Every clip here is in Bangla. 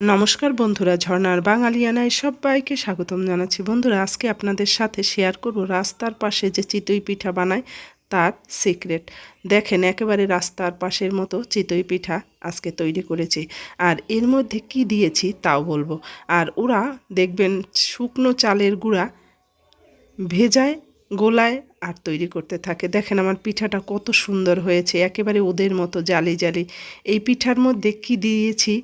নমস্কার বন্ধুরা ঝর্ণার বাঙালিয়ানায় সবাইকে স্বাগতম জানাচ্ছি। বন্ধুরা, আজকে আপনাদের সাথে শেয়ার করব রাস্তার পাশে যে চিতই পিঠা বানায় তার সিক্রেট দেখেন, একেবারে রাস্তার পাশের মতো চিতই পিঠা আজকে তৈরি করেছি। আর এর মধ্যে কি দিয়েছি তাও বলব। আর ওরা, দেখবেন, শুকনো চালের গুঁড়া ভেজায়, গোলায় আর তৈরি করতে থাকে। দেখেন, আমার পিঠাটা কত সুন্দর হয়েছে, একেবারে ওদের মতো জালি জালি। এই পিঠার মধ্যে কি দিয়েছি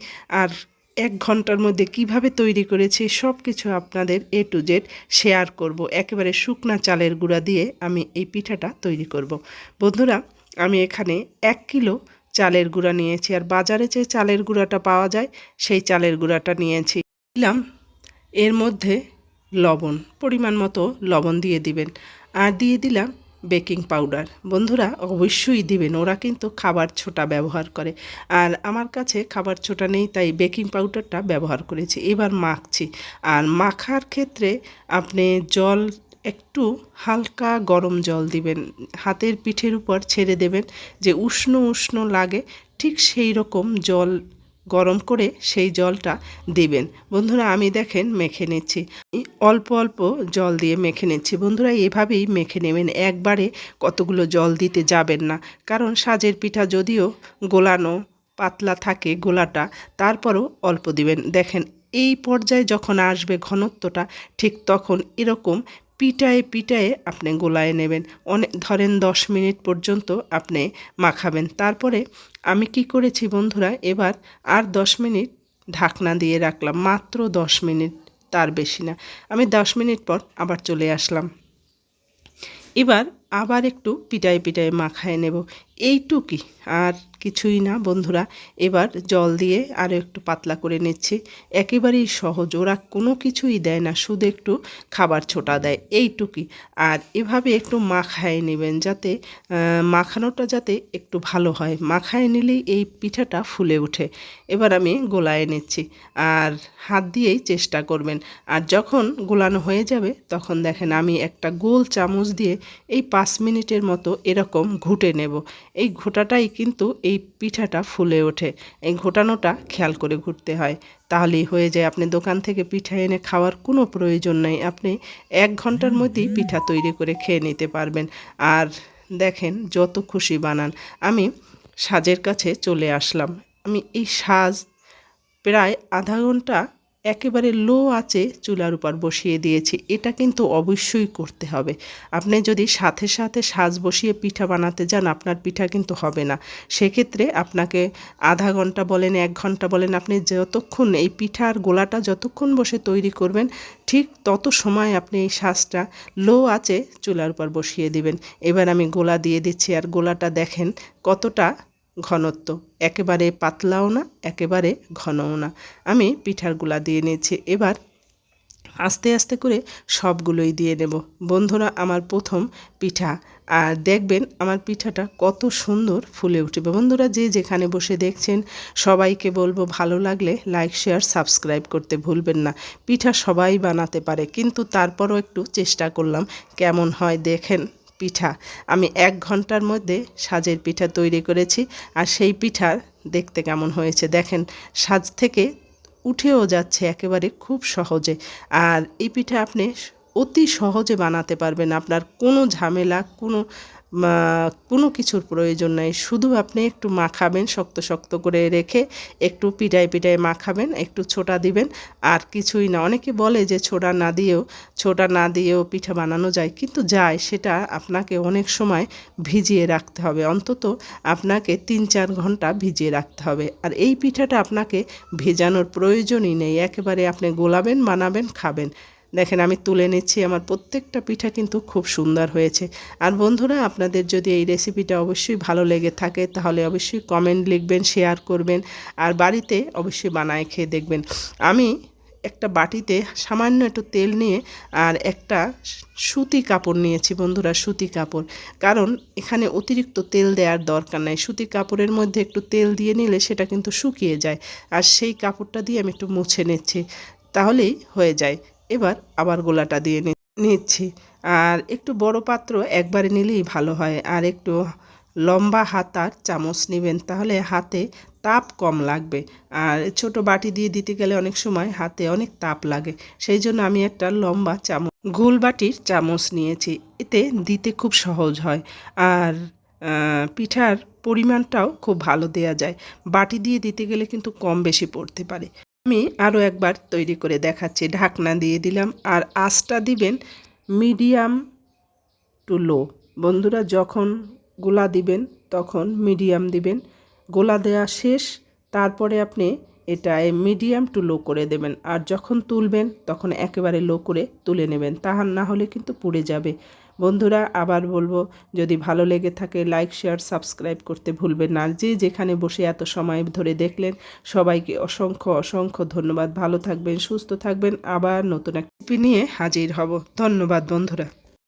আর এক ঘণ্টার মধ্যে কীভাবে তৈরি করেছি সব কিছু আপনাদের এ টু জেড শেয়ার করব। একেবারে শুকনা চালের গুঁড়া দিয়ে আমি এই পিঠাটা তৈরি করব। বন্ধুরা, আমি এখানে এক কিলো চালের গুঁড়া নিয়েছি। আর বাজারে যে চালের গুঁড়াটা পাওয়া যায়, সেই চালের গুঁড়াটা নিয়েছি। দিলাম এর মধ্যে লবণ, পরিমাণ মতো লবণ দিয়ে দিবেন। আর দিয়ে দিলাম বেকিং পাউডার। বন্ধুরা, অবশ্যই দিবেন। ওরা কিন্তু খাবার ছোটা ব্যবহার করে। আর আমার কাছে খাবার ছোটা নেই, তাই বেকিং পাউডারটা ব্যবহার করেছি। এবার মাখছি। আর মাখার ক্ষেত্রে আপনি জল একটু হালকা গরম জল দিবেন। হাতের পিঠের উপর ছেড়ে দেবেন যে উষ্ণ উষ্ণ লাগে, ঠিক সেই রকম জল গরম করে সেই জলটা দিবেন। বন্ধুরা, আমি দেখেন মেখে নিচ্ছি। অল্প অল্প জল দিয়ে মেখে নিচ্ছি। বন্ধুরা, এভাবেই মেখে নেবেন। একবারে কতগুলো জল দিতে যাবেন না। কারণ সাজের পিঠা যদিও গোলানো, পাতলা থাকে গোলাটা, তারপরও অল্প দিবেন। দেখেন, এই পর্যায়ে যখন আসবে ঘনত্বটা, ঠিক তখন এরকম পিটায়ে পিটায়ে আপনি গোলায় নেবেন। অনেক ধরেন দশ মিনিট পর্যন্ত আপনি মাখাবেন। তারপরে আমি কি করেছি বন্ধুরা, এবার আর দশ মিনিট ঢাকনা দিয়ে রাখলাম। মাত্র দশ মিনিট, তার বেশি না। আমি দশ মিনিট পর আবার চলে আসলাম। এবার আবার একটু পিটাই পিটাই মাখায় নেব। এইটুকি, আর কিছুই না বন্ধুরা। এবার জল দিয়ে আরও একটু পাতলা করে নিচ্ছি। একেবারেই সহজ, ওরা কোনো কিছুই দেয় না, শুধু একটু খাবার ছোটা দেয়, এইটুকি। আর এভাবে একটু মাখায় নেবেন যাতে মাখানোটা যাতে একটু ভালো হয়। মাখায় নিলেই এই পিঠাটা ফুলে ওঠে। এবার আমি গোলায় নিচ্ছি। আর হাত দিয়েই চেষ্টা করবেন। আর যখন গোলানো হয়ে যাবে, তখন দেখেন আমি একটা গোল চামচ দিয়ে এই পাঁচ মিনিটের মতো এরকম ঘুটে নেব। এই ঘোটাটাই কিন্তু এই পিঠাটা ফুলে ওঠে। এই ঘোটানোটা খেয়াল করে ঘুরতে হয়। তাহলেই হয়ে যায়। আপনি দোকান থেকে পিঠা এনে খাওয়ার কোনো প্রয়োজন নেই। আপনি এক ঘণ্টার মধ্যেই পিঠা তৈরি করে খেয়ে নিতে পারবেন। আর দেখেন, যত খুশি বানান। আমি সাজের কাছে চলে আসলাম। আমি এই সাজ প্রায় আধা ঘণ্টা একেবারে লো আছে চুলার উপর বসিয়ে দিয়েছি। এটা কিন্তু অবশ্যই করতে হবে। আপনি যদি সাথে সাথে সাজ বসিয়ে পিঠা বানাতে যান, আপনার পিঠা কিন্তু হবে না। সেক্ষেত্রে আপনাকে আধা ঘণ্টা বলেন, এক ঘণ্টা বলেন, আপনি যতক্ষণ এই পিঠার গোলাটা যতক্ষণ বসে তৈরি করবেন, ঠিক তত সময় আপনি এই সাজটা লো আছে চুলার উপর বসিয়ে দিবেন। এবার আমি গোলা দিয়ে দিচ্ছি। আর গোলাটা দেখেন কতটা ঘনত্ব। একেবারে পাতলাও না, একেবারে ঘনও না। আমি পিঠারগুলা দিয়ে নিয়েছি। এবার আস্তে আস্তে করে সবগুলোই দিয়ে নেব। বন্ধুরা, আমার প্রথম পিঠা। আর দেখবেন, আমার পিঠাটা কত সুন্দর ফুলে উঠবে। বন্ধুরা, যে যেখানে বসে দেখছেন, সবাইকে বলব, ভালো লাগলে লাইক, শেয়ার, সাবস্ক্রাইব করতে ভুলবেন না। পিঠা সবাই বানাতে পারে, কিন্তু তারপরও একটু চেষ্টা করলাম, কেমন হয় দেখেন। পিঠা। আমি এক ঘণ্টার মধ্যে সাজের পিঠা তৈরি করেছি আর সেই পিঠা দেখতে কেমন হয়েছে দেখেন, সাজ থেকে উঠেও যাচ্ছে একেবারে খুব সহজে। আর এই পিঠা আপনি অতি সহজে বানাতে পারবেন। আপনার কোনো ঝামেলা, কোনো কোনো কিছুর প্রয়োজন নাই। শুধু আপনি একটু মাখাবেন, শক্ত শক্ত করে রেখে একটু পিটায় পিটায় মাখাবেন, একটু ছোটা দিবেন। আর কিছুই না। অনেকে বলে যে ছোটা না দিয়েও, ছোটা না দিয়েও পিঠা বানানো যায়। কিন্তু যায়, সেটা আপনাকে অনেক সময় ভিজিয়ে রাখতে হবে। অন্তত আপনাকে তিন চার ঘণ্টা ভিজিয়ে রাখতে হবে। আর এই পিঠাটা আপনাকে ভেজানোর প্রয়োজনই নেই। একেবারে আপনি গোলাবেন, বানাবেন, খাবেন। দেখেন, আমি তুলে নিচ্ছি, আমার প্রত্যেকটা পিঠা কিন্তু খুব সুন্দর হয়েছে। আর বন্ধুরা, আপনাদের যদি এই রেসিপিটা অবশ্যই ভালো লেগে থাকে, তাহলে অবশ্যই কমেন্ট লিখবেন শেয়ার করবেন, আর বাড়িতে অবশ্যই বানায় খেয়ে দেখবেন। আমি একটা বাটিতে সামান্য একটু তেল নিয়ে আর একটা সুতি কাপড় নিয়েছি বন্ধুরা, সুতি কাপড়। কারণ এখানে অতিরিক্ত তেল দেওয়ার দরকার নাই। সুতি কাপড়ের মধ্যে একটু তেল দিয়ে নিলে সেটা কিন্তু শুকিয়ে যায়। আর সেই কাপড়টা দিয়ে আমি একটু মুছে নিচ্ছি। তাহলেই হয়ে যায়। এবার আবার গোলাটা দিয়ে নিচ্ছি। আর একটু বড় পাত্র একবারে নিলেই ভালো হয়। আর একটু লম্বা হাতার চামচ নেবেন, তাহলে হাতে তাপ কম লাগবে। আর ছোট বাটি দিয়ে দিতে গেলে অনেক সময় হাতে অনেক তাপ লাগে। সেই জন্য আমি একটা লম্বা চামচ গোল বাটির চামচ নিয়েছি। এতে দিতে খুব সহজ হয়। আর পিঠার পরিমাণটাও খুব ভালো দেয়া যায়। বাটি দিয়ে দিতে গেলে কিন্তু কম বেশি পড়তে পারে। আমি আরও একবার তৈরি করে দেখাচ্ছি। ঢাকনা দিয়ে দিলাম আর আঁচটা দিবেন মিডিয়াম টু লো। বন্ধুরা, যখন গোলা দিবেন, তখন মিডিয়াম দিবেন। গোলা দেওয়া শেষ, তারপরে আপনি এটা মিডিয়াম টু লো করে দেবেন। আর যখন তুলবেন, তখন একেবারে লো করে তুলে নেবেন। তাহার না হলে কিন্তু পুড়ে যাবে। বন্ধুরা, আবার বলব, যদি ভালো লেগে থাকে লাইক শেয়ার সাবস্ক্রাইব করতে ভুলবেন না। যে যেখানে বসে এত সময় ধরে দেখলেন, সবাইকে অসংখ্য অসংখ্য ধন্যবাদ। ভালো থাকবেন, সুস্থ থাকবেন। আবার নতুন এক নিয়ে হাজির হব। ধন্যবাদ, বন্ধুরা।